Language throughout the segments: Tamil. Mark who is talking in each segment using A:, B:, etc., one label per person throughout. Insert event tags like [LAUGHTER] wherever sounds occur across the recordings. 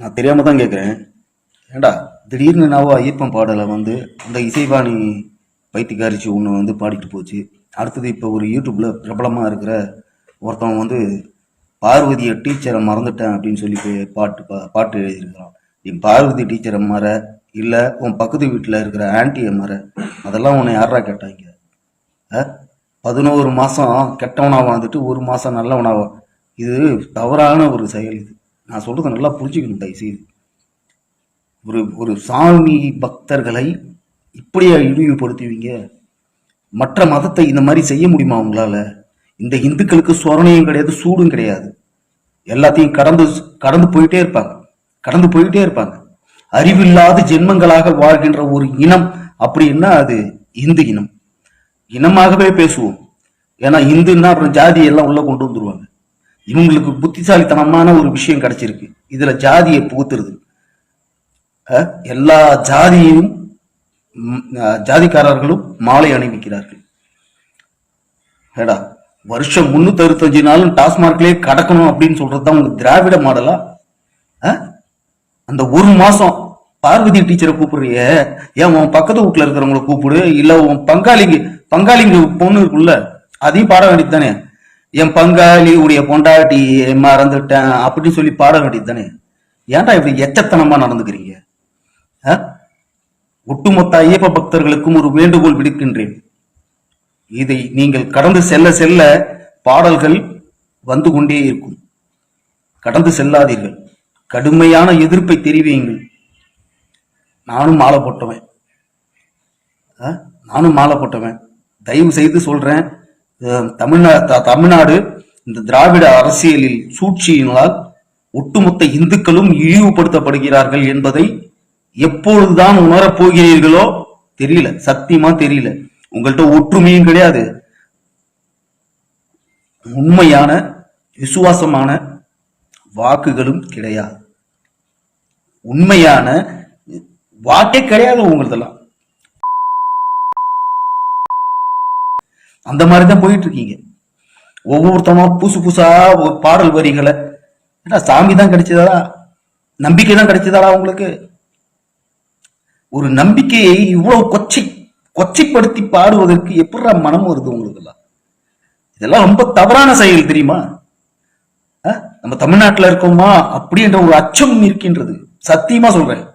A: நான் தெரியாமல் தான் கேட்குறேன் ஏண்டா? திடீர்னு நாவோ ஐயப்பன் பாடலை வந்து அந்த இசைவாணி பைத்தியக்காரிச்சி ஒன்று வந்து பாடிட்டு போச்சு. அடுத்தது இப்போ ஒரு யூடியூப்பில் பிரபலமாக இருக்கிற ஒருத்தவன் வந்து பார்வதியை டீச்சரை மறந்துட்டேன் அப்படின்னு சொல்லி போய் பாட்டு பா பாட்டு எழுதியிருக்கிறான். நீ பார்வதி டீச்சரை மற இல்லை உன் பக்கத்து வீட்டில் இருக்கிற ஆன்ட்டியை மற. அதெல்லாம் உன்னை யாரா கேட்டாங்க? பதினோரு மாதம் கெட்டவனாக வாழ்ந்துட்டு ஒரு மாதம் நல்லவனாக இது தவறான ஒரு செயல் இது. நான் சொல்றதை நல்லா புரிஞ்சுக்கணும் தயவுசெய்து. ஒரு ஒரு சாமி பக்தர்களை இப்படியா இழிவுபடுத்துவீங்க? மற்ற மதத்தை இந்த மாதிரி செய்ய முடியுமா உங்களால? இந்த இந்துக்களுக்கு சொரணையும் கிடையாது சூடும் கிடையாது. எல்லாத்தையும் கடந்து கடந்து போயிட்டே இருப்பாங்க. கடந்து போயிட்டே இருப்பாங்க. அறிவில்லாத ஜென்மங்களாக வாழ்கின்ற ஒரு இனம் அப்படின்னா அது? இந்து இனம். இனமாகவே பேசுவோம். ஏன்னா இந்துன்னா அப்புறம் ஜாதி எல்லாம் உள்ள கொண்டு வந்துருவாங்க. இவங்களுக்கு புத்திசாலித்தனமான ஒரு விஷயம் கிடைச்சிருக்கு. இதுல ஜாதியை புகுத்துறது. எல்லா ஜாதியையும் ஜாதிக்காரர்களும் மாலை அணிவிக்கிறார்கள். ஏடா வருஷம் முன்னூத்தி அறுபத்தஞ்சு நாளும் டாஸ்மார்க்லயே கடக்கணும் அப்படின்னு சொல்றது தான் உங்க திராவிட மாடலா? அந்த ஒரு மாசம் பார்வதி டீச்சரை கூப்பிடுறிய. ஏன் உன் பக்கத்து வீட்டுல இருக்கிறவங்கள கூப்பிடு. இல்ல உன் பங்காளிங்க பங்காளிங்க பொண்ணு இருக்குல்ல அதையும் பாட வேண்டியது தானே என் பங்காளி உடைய பொண்டாட்டி மறந்துட்டேன் அப்படின்னு சொல்லி பாட வேண்டியது தானே? ஏன்டா இப்படி எச்சத்தனமா நடந்துக்கிறீங்க? ஒட்டுமொத்த ஐயப்ப பக்தர்களுக்கும் ஒரு வேண்டுகோள் விடுக்கின்றேன். இதை நீங்கள் கடந்து செல்ல செல்ல பாடல்கள் வந்து கொண்டே இருக்கும். கடந்து செல்லாதீர்கள். கடுமையான எதிர்ப்பை தெரிவியுங்கள். நானும் மாலை போட்டவன் ஆ? நானும் மாலை போட்டவன் தயவு செய்து சொல்றேன். தமிழ்நா த- தமிழ்நாடு இந்த திராவிட அரசியலில் சூழ்ச்சியினால் ஒட்டுமொத்த இந்துக்களும் இழிவுபடுத்தப்படுகிறார்கள் என்பதை எப்பொழுதுதான் உணரப் போகிறீர்களோ தெரியல சத்தியமா தெரியல. உங்கள்கிட்ட ஒற்றுமையும் கிடையாது. உண்மையான விசுவாசமான வாக்குகளும் கிடையாது. உண்மையான வாக்கே கிடையாது உங்களதெல்லாம் அந்த மாதிரி தான் போயிட்டு இருக்கீங்க ஒவ்வொருத்தமா புதுசு புதுசா ஒரு பாடல் வரிகளை. ஏன்னா சாமி தான் கிடைச்சதாடா? நம்பிக்கை தான் கிடைச்சதாடா உங்களுக்கு? ஒரு நம்பிக்கையை இவ்வளவு கொச்சை கொச்சைப்படுத்தி பாடுவதற்கு எப்படிடா மனம் வருது உங்களுக்கெல்லாம்? இதெல்லாம் ரொம்ப தவறான செயல் தெரியுமா? நம்ம தமிழ்நாட்டுல இருக்கோமா? அப்படின்ற ஒரு அச்சம் இருக்கின்றது. சத்தியமா சொல்றேன்.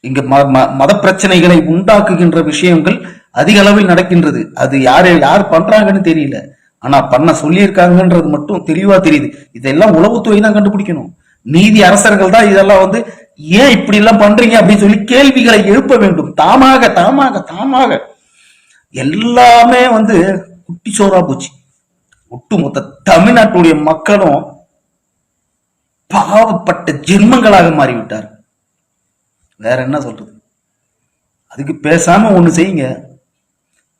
A: இங்க ம- ம- மத பிரச்சனைகளை உண்டாக்குகின்ற விஷயங்கள் அதிக அளவில் நடக்கின்றது. அது யார் யார் பண்றாங்கன்னு தெரியல. ஆனா பண்ண சொல்லியிருக்காங்கன்றது மட்டும் தெளிவா தெரியுது. இதெல்லாம் உளவுத்துறை தான் கண்டுபிடிக்கணும். நீதி அரசர்கள் தான் இதெல்லாம் வந்து ஏன் இப்படி எல்லாம் பண்றீங்க? அப்படின்னு சொல்லி கேள்விகளை எழுப்ப வேண்டும். தாமாக தாமாக தாமாக. எல்லாமே வந்து குட்டி சோறா போச்சு. ஒட்டுமொத்த தமிழ்நாட்டுடைய மக்களும் பாவப்பட்ட ஜென்மங்களாக மாறிவிட்டார் வேற என்ன சொல்றது? அதுக்கு பேசாம ஒண்ணு செய்யுங்க.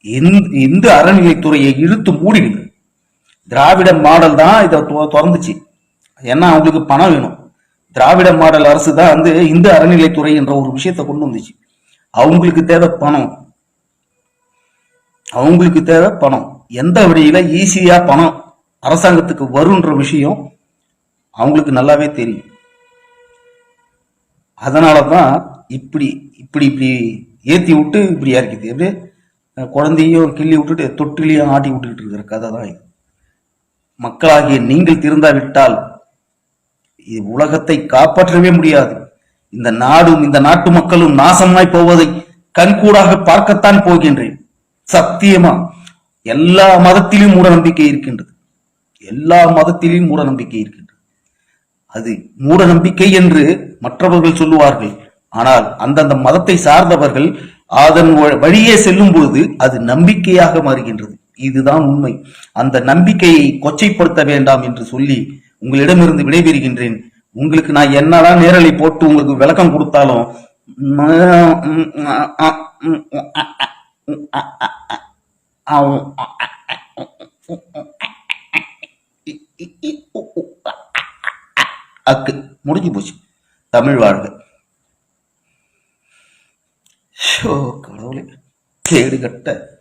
A: இந்து- அறநிலைத்துறையை இழுத்து மூடிடுங்க திராவிட மாடல் தான் இதை தொ- திறந்துச்சு. ஏன்னா அவங்களுக்கு பணம் வேணும். திராவிட மாடல் அரசு தான் வந்து இந்து அறநிலைத்துறை என்ற ஒரு விஷயத்தை கொண்டு வந்துச்சு. அவங்களுக்கு தேவை பணம். அவங்களுக்கு தேவை பணம். எந்த வழியில ஈஸியா பணம் அரசாங்கத்துக்கு வரும்ன்ற விஷயம் அவங்களுக்கு நல்லாவே தெரியும். அதனாலதான் இப்படி இப்படி இப்படி ஏத்தி விட்டு இப்படி இறக்கிது. எப்படி குழந்தையும் கிள்ளி விட்டுட்டு தொட்டிலையும் ஆட்டி விட்டுக்கிட்டு இருக்கிற கதை தான் இது. மக்களாகிய நீங்கள் திருந்தாவிட்டால் இது உலகத்தை காப்பாற்றவே முடியாது. இந்த நாடும் இந்த நாட்டு மக்களும் நாசமாய் போவதை கண்கூடாக பார்க்கத்தான் போகின்றேன். சத்தியமா எல்லா மதத்திலும் மூட நம்பிக்கை இருக்கின்றது. எல்லா மதத்திலும் மூட நம்பிக்கை இருக்கின்றது. அது மூட நம்பிக்கை என்று மற்றவர்கள் சொல்லுவார்கள். ஆனால் அந்தந்த மதத்தை சார்ந்தவர்கள் அதன் வழியே செல்லும் பொழுது அது நம்பிக்கையாக மாறுகின்றது இதுதான் உண்மை அந்த நம்பிக்கையை கொச்சைப்படுத்த வேண்டாம் என்று சொல்லி உங்களிடமிருந்து விடைபெறுகின்றேன் உங்களுக்கு நான் என்னதான் நேரலை போட்டு உங்களுக்கு விளக்கம் கொடுத்தாலும் அக்கு முடிஞ்சு போச்சு தமிழ் வாழ்க கேடு கட்ட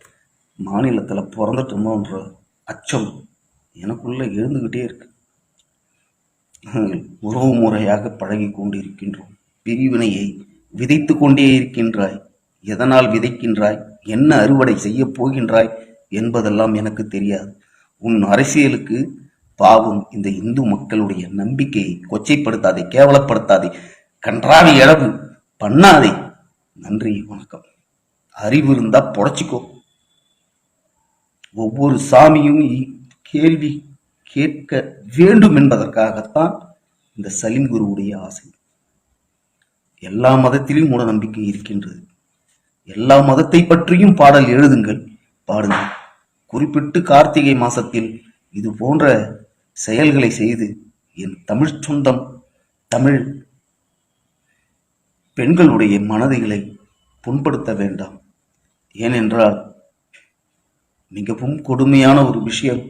A: மாநிலத்துல பிறந்துட்டோமோன்ற அச்சம் எனக்குள்ளே எழுந்துகிட்டே இருக்கு. உறவு முறையாக பழகி கொண்டிருக்கின்றோம். பிரிவினையை விதைத்து கொண்டே இருக்கின்றாய். எதனால் விதைக்கின்றாய்? என்ன அறுவடை செய்ய போகின்றாய்? என்பதெல்லாம் எனக்கு தெரியாது. உன் அரசியலுக்கு பாவம் இந்த இந்து மக்களுடைய நம்பிக்கையை கொச்சைப்படுத்தாதே கேவலப்படுத்தாதே கன்றாவி அளவு பண்ணாதே. நன்றி வணக்கம். அறிவு இருந்தா புடச்சிக்கோ. ஒவ்வொரு சாமியும் கேள்வி கேட்க வேண்டும் என்பதற்காகத்தான் இந்த சலீம் குருவுடைய ஆசை. எல்லா மதத்திலும் மூட நம்பிக்கை இருக்கின்றது. எல்லா மதத்தை பற்றியும் பாடல் எழுதுங்கள் பாடுங்கள். குறிப்பிட்டு கார்த்திகை மாசத்தில் இது போன்ற செயல்களை செய்து என் தமிழ் சொந்தம் தமிழ் பெண்களுடைய மனதைகளை புண்படுத்த வேண்டாம். ஏனென்றால் மிகவும் கொடுமையான ஒரு விஷயம்.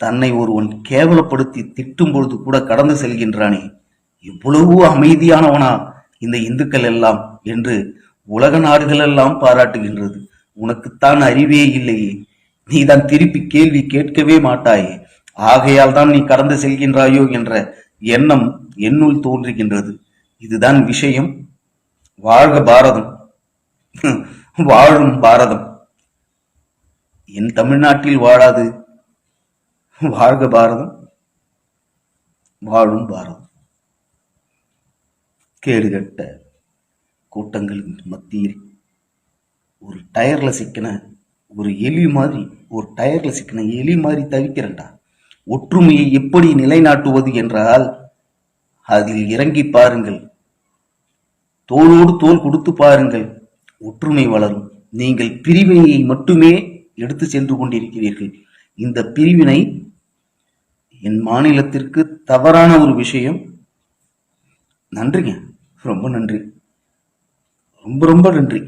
A: தன்னை ஒருவன் கேவலப்படுத்தி திட்டும் பொழுது கூட கடந்து செல்கின்றானே. இவ்வளவு அமைதியானவனா இந்த இந்துக்கள் எல்லாம் என்று உலக நாடுகளெல்லாம் பாராட்டுகின்றது. உனக்குத்தான் அறிவே இல்லையே. நீதான் திருப்பி கேள்வி கேட்கவே மாட்டாயே. ஆகையால் தான் நீ கடந்து செல்கின்றாயோ என்ற எண்ணம் என்னுள் தோன்றுகின்றது. இதுதான் விஷயம். வாழ்க பாரதம். வாழும் பாரதம். என் தமிழ்நாட்டில் வாழாது. வாழ்க பாரதம். வாழும் பாரதம். கேடுகட்ட கூட்டங்களின் மத்தியில் ஒரு டயர்ல சிக்கின ஒரு எலி மாதிரி ஒரு டயர்ல சிக்கின எலி மாதிரி தவிக்கிறேன்டா. ஒற்றுமையை எப்படி நிலைநாட்டுவது என்றால் அதில் இறங்கி பாருங்கள். தோளோடு தோல் கொடுத்து பாருங்கள். ஒற்றுமை வளரும். நீங்கள் பிரிவினையை மட்டுமே எடுத்து சென்று கொண்டிருக்கிறீர்கள். இந்த பிரிவினை என் மாநிலத்திற்கு தவறான ஒரு விஷயம். நன்றிங்க. ரொம்ப நன்றி. ரொம்ப ரொம்ப நன்றி.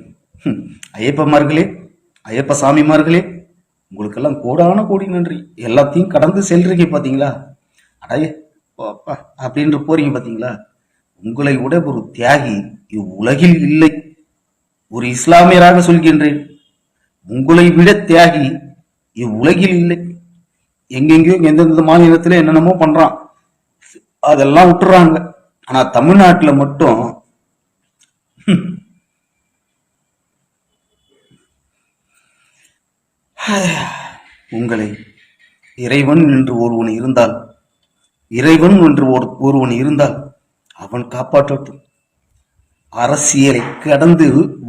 A: ஐயப்பமார்களே ஐயப்ப சாமிமார்களே உங்களுக்கெல்லாம் கோடான கோடி நன்றி. எல்லாத்தையும் கடந்து செல்றீங்க பார்த்தீங்களா அடைய அப்பா அப்படின்ற போறீங்க பார்த்தீங்களா உங்களை விட ஒரு தியாகி இவ்வுலகில் இல்லை. ஒரு இஸ்லாமியராக சொல்கின்றேன். உங்களை விட தியாகி இவ்வுலகில் இல்லை. எங்கெங்கயோ எந்தெந்த மாநிலத்தில் என்னென்னமோ பண்றான். அதெல்லாம் விட்டுறாங்க. ஆனா தமிழ்நாட்டில் மட்டும் [LAUGHS] உங்களை இறைவன் என்று ஒருவன் இருந்தால் இறைவன் என்று ஒரு- ஒருவன் இருந்தால் அவன் காப்பாற்றட்டும். அரசியலை கடந்து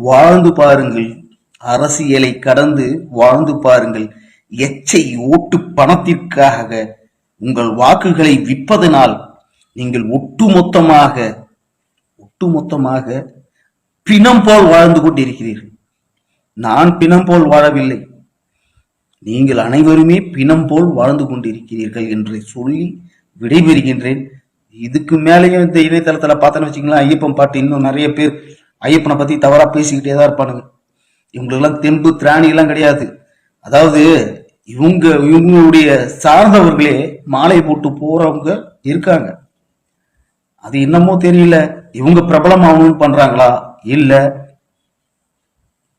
A: வாழ்ந்து பாருங்கள். அரசியலை கடந்து வாழ்ந்து பாருங்கள். எச்சை ஓட்டு பணத்திற்காக உங்கள் வாக்குகளை விற்பதனால் நீங்கள் ஒட்டுமொத்தமாக ஒட்டுமொத்தமாக பிணம் போல் வாழ்ந்து கொண்டிருக்கிறீர்கள். நான் பிணம் போல் வாழவில்லை. நீங்கள் அனைவருமே பிணம் போல் வாழ்ந்து கொண்டிருக்கிறீர்கள் என்று சொல்லி விடைபெறுகின்றேன். இதுக்கு மேலேயும் இந்த இணையதளத்தில் பார்த்தேன்னு வச்சுங்களேன் ஐயப்பன் பாட்டு இன்னும் நிறைய பேர் ஐயப்பனை பற்றி தவறாக பேசிக்கிட்டே தான் இருப்பானுங்க. இவங்களுக்கெல்லாம் தெம்பு திராணியெல்லாம் கிடையாது. அதாவது இவங்க இவங்களுடைய சார்ந்தவர்களே மாலை போட்டு போறவங்க இருக்காங்க. அது என்னமோ தெரியல. இவங்க பிரபலமாகணும்னு பண்றாங்களா? இல்ல.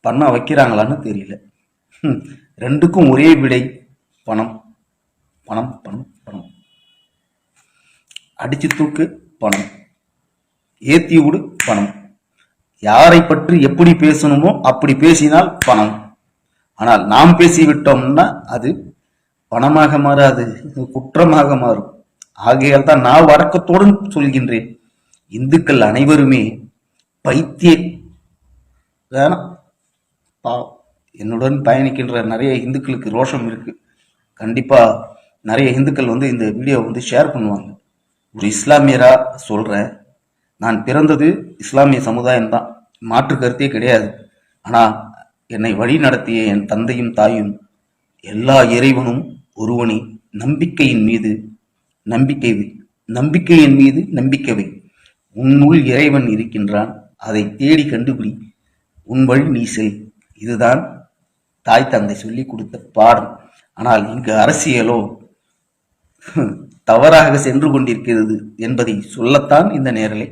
A: பண்ண வைக்கிறாங்களான்னு தெரியல. ரெண்டுக்கும் ஒரே விடை. பணம். பணம் பணம். அடித்து அடிச்சு தூக்கு பணம். ஏத்தி விடு பணம். யாரை பற்றி எப்படி பேசணுமோ அப்படி பேசினால் பணம். ஆனால் நாம் பேசிவிட்டோம்னா அது பணமாக மாறாது குற்றமாக மாறும். ஆகையால் தான் நான் வடக்கத்தோடு சொல்கின்றேன். இந்துக்கள் அனைவருமே பைத்திய வேணாம் பாவம். என்னுடன் பயணிக்கின்ற நிறைய இந்துக்களுக்கு ரோஷம் இருக்கு. கண்டிப்பா நிறைய இந்துக்கள் வந்து இந்த வீடியோ வந்து ஷேர் பண்ணுவாங்க. ஒரு இஸ்லாமியராக சொல்கிறேன் நான் பிறந்தது இஸ்லாமிய சமுதாயம் தான் மாற்று கருத்தே கிடையாது. ஆனால் என்னை வழி நடத்திய என் தந்தையும் தாயும் எல்லா இறைவனும் ஒருவனே. நம்பிக்கையின் மீது நம்பிக்கைவை நம்பிக்கையின் மீது நம்பிக்கைவை உன்னுள் இறைவன் இருக்கின்றான். அதை தேடி கண்டுபிடி. உன் வழி நீ செய் இதுதான் தாய் தந்தை சொல்லி கொடுத்த பாடம். ஆனால் இங்கு அரசியலோ தவறாக சென்று கொண்டிருக்கிறது என்பதை சொல்லத்தான் இந்த நேரலை